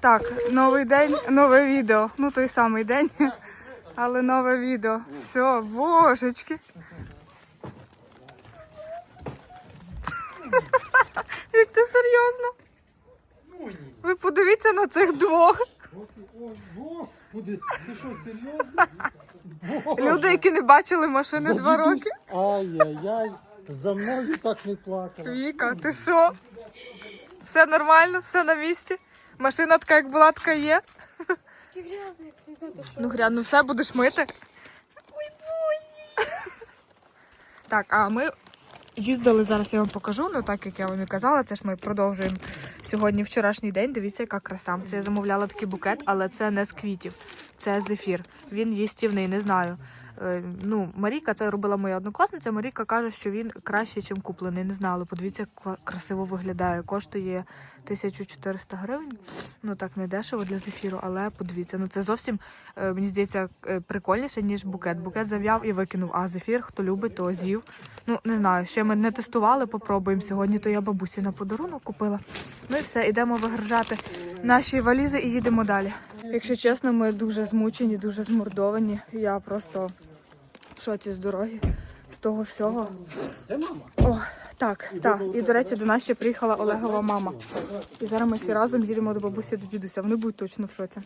Так, новий день, нове відео. Ну той самий день, але нове відео. Все, божечки. Як ти серйозно? Ви подивіться на цих двох. Господи, ти що, серйозно? Люди, які не бачили машини два роки. Ай-яй-яй, за мною так не плакала. Віка, ти що? Все нормально, все на місці. Машина така, як була, така є. Такі грязні, як ти знаєш, що. Ну, гряд, ну все будеш мити. Ой, бозі. Так, а ми їздили зараз, я вам покажу. Ну, так як я вам і казала, це ж ми продовжуємо сьогодні вчорашній день. Дивіться, яка краса. Це я замовляла такий букет, але це не з квітів, це зефір. Він їстівний, не знаю. Е, Ну, Маріка, це робила моя однокласниця. Маріка каже, що він кращий, ніж куплений. Не знала. Подивіться, як красиво виглядає. Коштує 1400 гривень. Ну так не дешево для зефіру, але подивіться, ну це зовсім е, мені здається е, прикольніше, ніж букет. Букет зав'яв і викинув. А зефір, хто любить, то з'їв. Ну не знаю, ще ми не тестували, попробуємо сьогодні. То я бабусі на подарунок купила. Ну і все, йдемо вигружати наші валізи і їдемо далі. Якщо чесно, ми дуже змучені, дуже змордовані. Я просто в шоці з дороги, з того всього. Це мама. Так, так. І до речі, до нас ще приїхала Олегова мама. І зараз ми всі разом їдемо до бабусі до дідуся. Вони будуть точно в шоці.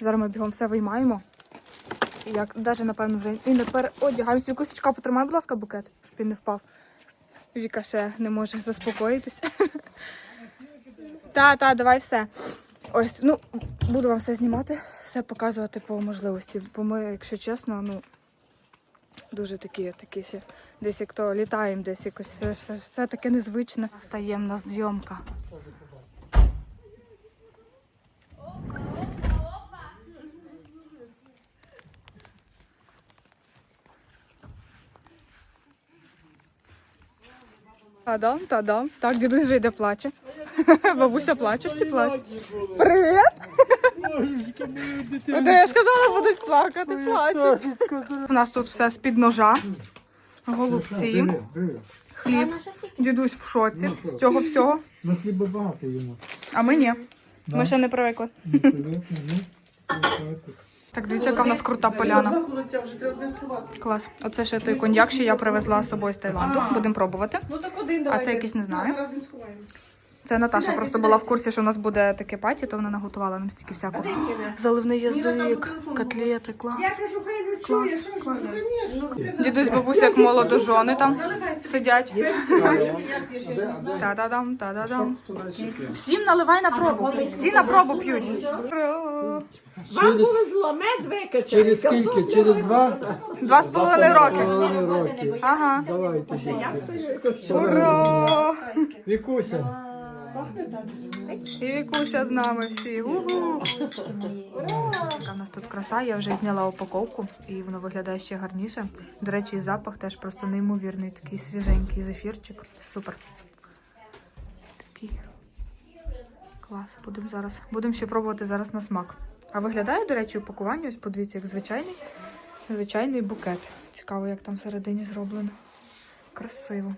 Зараз ми бігом все виймаємо. Як навіть, напевно, вже і не переодягаємося. Кусочка, потримай, будь ласка, букет, щоб він не впав. Віка ще не може заспокоїтися. Та, та, давай все. Ось, ну, буду вам все знімати, все показувати по можливості. Бо ми, якщо чесно, ну дуже такі, такі ще десь як то літаємо, десь якось все, все, таке незвичне. Стаємна зйомка. Та-дам, та-дам. Так, дідусь вже йде плаче. Бабуся плаче, всі плачуть. Привіт! Я ж казала, будуть плакати, плачуть. У нас тут все з-під ножа, голубці, хліб. Дідусь в шоці з цього всього. Ну хліба багато йому. А ми ні. Ми ще не привикли. Не ну. Так, дивіться, яка в нас крута поляна. Клас. Оце ще той коньяк, що я привезла з собою з Таїланду. Будемо пробувати. Ну так один А це якийсь не знаю. Це Наташа просто була в курсі, що у нас буде таке паті, то вона наготувала нам стільки всякого. Заливний язик, котлети, клас. кажу, хай не Клас, клас. Дідусь, бабуся, як молодожони там сидять. Та-да-дам, та-да-дам. Всім наливай на пробу. Всі на пробу п'ють. Вам повезло, мед викачав. Через скільки? Через два Два з половиною роки. Ага. Давайте. Ура! Вікуся. І Вікуся з нами всі. Угу. Яка в нас тут краса, я вже зняла упаковку і воно виглядає ще гарніше. До речі, запах теж просто неймовірний, такий свіженький зефірчик. Супер. Такий. Клас. Будемо зараз. Будемо ще пробувати зараз на смак. А виглядає, до речі, упакування, ось подивіться, як звичайний, звичайний букет. Цікаво, як там всередині зроблено. Красиво.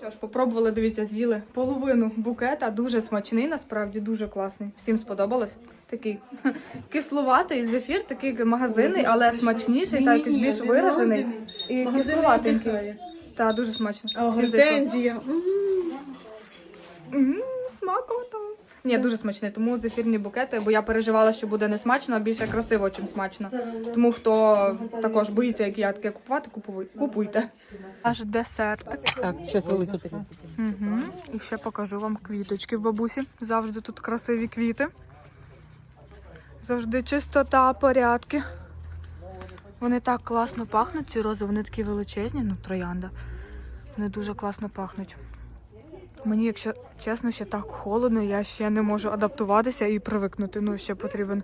Що ж, попробували, дивіться, з'їли половину букета. Дуже смачний, насправді дуже класний. Всім сподобалось. Такий кисловатий зефір, такий магазинний, але смачніший, так якийсь більш виражений і кисловатенький. Та дуже смачно. Всім зайшло. Гортензія. Мм, смакота. Ні, дуже смачний, тому зефірні букети, бо я переживала, що буде не смачно, а більше красиво, чим смачно. Тому хто також боїться, як я таке купувати, купуй- купуйте. Аж десерт. Так, щось велике таке. Угу. І ще покажу вам квіточки в бабусі. Завжди тут красиві квіти. Завжди чистота, порядки. Вони так класно пахнуть, ці рози, вони такі величезні, ну, троянда. Вони дуже класно пахнуть. Мені, якщо чесно, ще так холодно, я ще не можу адаптуватися і привикнути. Ну, ще потрібен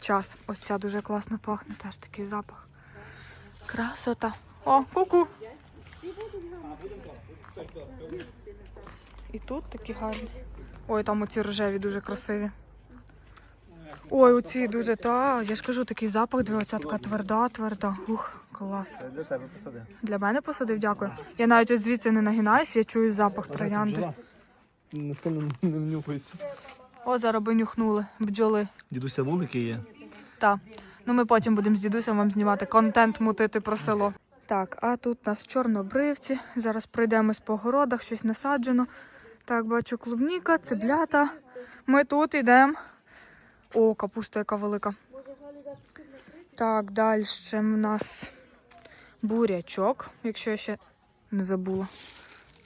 час. Ось ця дуже класно пахне, теж такий запах. Красота. О, ку-ку. І тут такі гарні. Ой, там оці рожеві дуже красиві. Ой, оці дуже та. Я ж кажу, такий запах, диви, оця така тверда, тверда. Ух, клас. Для тебе посади. Для мене посадив, дякую. Я навіть от звідси не нагинаюсь, я чую запах троянди. Не сильно не внюхайся. О, зараз би нюхнули бджоли. Дідуся вулики є. Так. Ну ми потім будемо з дідусем вам знімати контент, мутити про село. Так, а тут у нас чорнобривці. Зараз пройдемось по городах, щось насаджено. Так, бачу клубніка, цеблята. Ми тут йдемо. О, капуста яка велика. Так, далі в нас бурячок, якщо я ще не забула.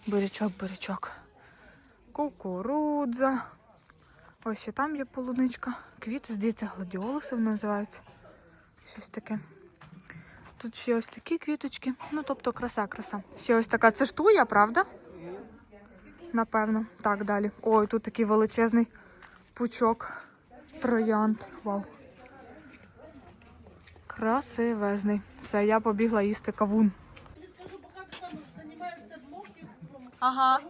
Бурячок, бурячок. Кукурудза. Ось ще там є полуничка. Квіти, здається, гладіолуси називаються. Щось таке. Тут ще ось такі квіточки. Ну, тобто краса, краса. Ще ось така. Це ж туя, правда? Напевно. Так, далі. Ой, тут такий величезний пучок. Троянд. Вау. Красивезний. Все, я побігла їсти кавун. Ага.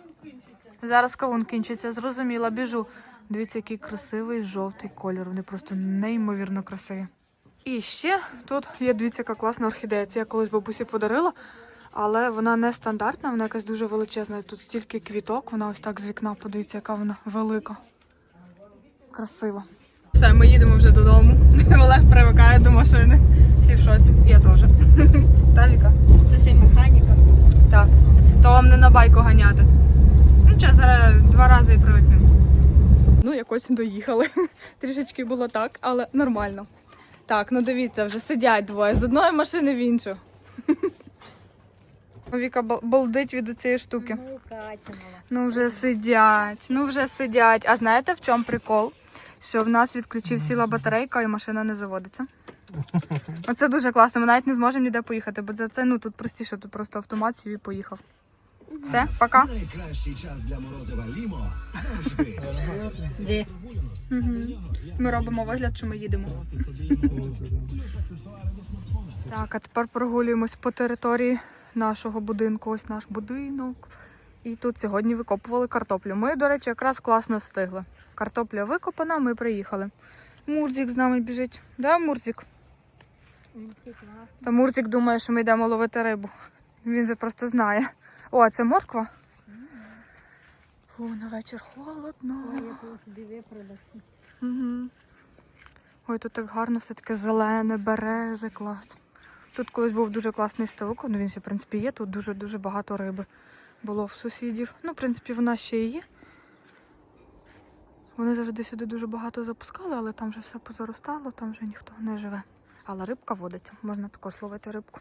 Зараз кавун кінчиться, зрозуміла, біжу. Дивіться, який красивий жовтий колір. Вони просто неймовірно красиві. І ще тут є, дивіться, яка класна орхідея. Це я колись бабусі подарила, але вона не стандартна, вона якась дуже величезна. Тут стільки квіток, вона ось так з вікна. Подивіться, яка вона велика. Красива. Все, ми їдемо вже додому. Олег привикає до машини. Всі в шоці. Я теж. Та Віка? Це ще й механіка. Так. То вам не на байку ганяти. Ну, що, зараз два рази і привикнемо. Ну, якось доїхали. Трішечки було так, але нормально. Так, ну дивіться, вже сидять двоє з одної машини в іншу. Віка бол- балдить від цієї штуки. Ну. Ну вже сидять, ну вже сидять. А знаєте в чому прикол? Що в нас відключив сіла батарейка і машина не заводиться. Оце дуже класно. Ми навіть не зможемо ніде поїхати, бо за це ну тут простіше, тут просто автомат сів і поїхав. Все, пока. Найкращий час для морозива Лімо завжди. Де? Угу. Ми робимо вигляд, що ми їдемо. Так, а тепер прогулюємось по території нашого будинку. Ось наш будинок. І тут сьогодні викопували картоплю. Ми, до речі, якраз класно встигли. Картопля викопана, ми приїхали. Мурзик з нами біжить. Да, Мурзик? Та Мурзик думає, що ми йдемо ловити рибу. Він же просто знає. О, а це морква? Фу, на вечір холодно. Угу. Ой, тут так гарно, все таке зелене, берези, клас. Тут колись був дуже класний ставок, ну він ще, в принципі, є. Тут дуже-дуже багато риби було в сусідів. Ну, в принципі, вона ще і є. Вони завжди сюди дуже багато запускали, але там вже все позаростало, там вже ніхто не живе. Але рибка водиться, можна також ловити рибку.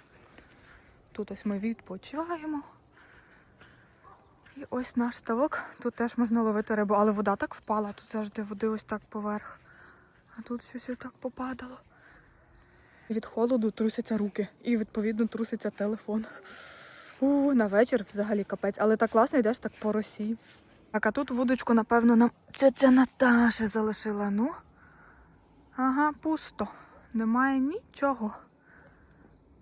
Тут ось ми відпочиваємо. І ось наш ставок. Тут теж можна ловити рибу, але вода так впала. Тут завжди води ось так поверх. А тут щось ось так попадало. Від холоду трусяться руки і, відповідно, труситься телефон. У, на вечір взагалі капець, але так класно йдеш так по росі. Так, а тут вудочку, напевно, нам тетя Наташа залишила. Ну. Ага, пусто. Немає нічого.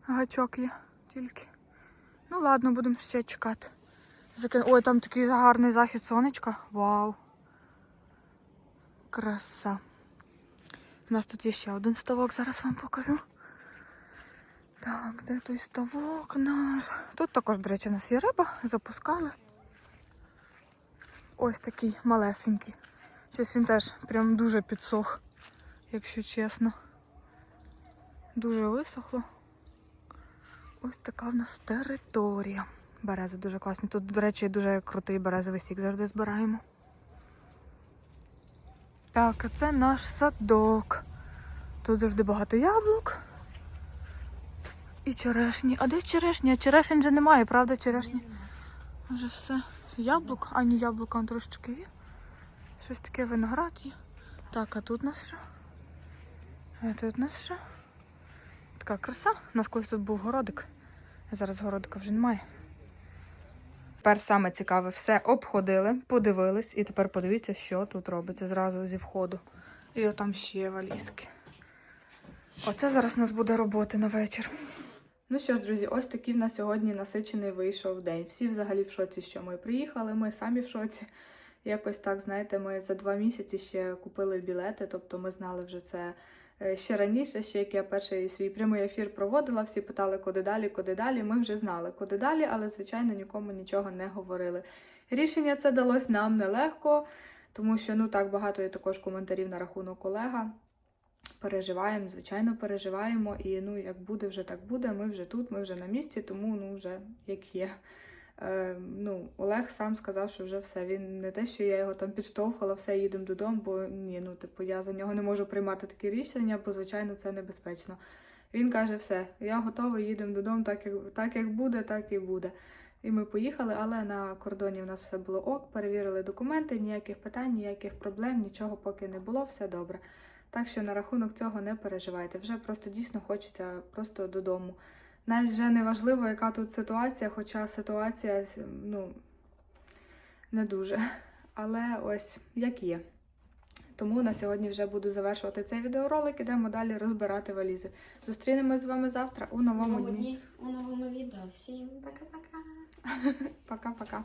Гачок є тільки. Ну ладно, будемо ще чекати. Закин... Ой, там такий гарний захід сонечка. Вау. Краса. У нас тут є ще один ставок, зараз вам покажу. Так, де той ставок наш? Тут також, до речі, у нас є риба, запускали. Ось такий малесенький. Щось він теж прям дуже підсох, якщо чесно. Дуже висохло. Ось така в нас територія. Берези дуже класні. Тут, до речі, дуже крутий березовий сік завжди збираємо. Так, а це наш садок. Тут завжди багато яблук. І черешні. А де черешні? А черешень же немає, правда, черешні? Вже все. Яблук, а ні, яблука трошечки є. Щось таке виноград є. Так, а тут у нас що? А тут у нас що? Така краса. У нас колись тут був городик. Зараз городика вже немає. Тепер саме цікаве, все обходили, подивились, і тепер подивіться, що тут робиться зразу зі входу. І отам ще валізки. Оце зараз у нас буде роботи на вечір. Ну що ж, друзі, ось такий в нас сьогодні насичений вийшов день. Всі взагалі в шоці, що ми приїхали, ми самі в шоці. Якось так, знаєте, ми за два місяці ще купили білети, тобто ми знали вже це е, ще раніше, ще як я перший свій прямий ефір проводила, всі питали, куди далі, куди далі. Ми вже знали, куди далі, але, звичайно, нікому нічого не говорили. Рішення це далось нам нелегко. Тому що ну так багато є також коментарів на рахунок Олега. Переживаємо, звичайно, переживаємо. І ну, як буде, вже так буде. Ми вже тут, ми вже на місці, тому ну вже як є. Е, ну, Олег сам сказав, що вже все. Він не те, що я його там підштовхувала, все їдемо додому, бо ні, ну типу я за нього не можу приймати такі рішення, бо звичайно це небезпечно. Він каже: все, я готовий, їдемо додому, так як, так як буде, так і буде. І ми поїхали, але на кордоні в нас все було ок, перевірили документи, ніяких питань, ніяких проблем, нічого поки не було, все добре. Так що на рахунок цього не переживайте. Вже просто дійсно хочеться просто додому. Навіть вже не важливо, яка тут ситуація, хоча ситуація ну, не дуже. Але ось як є. Тому на сьогодні вже буду завершувати цей відеоролик. Ідемо далі розбирати валізи. Зустрінемось з вами завтра у новому дні. у новому відео. Всім пока-пока. Пока-пока.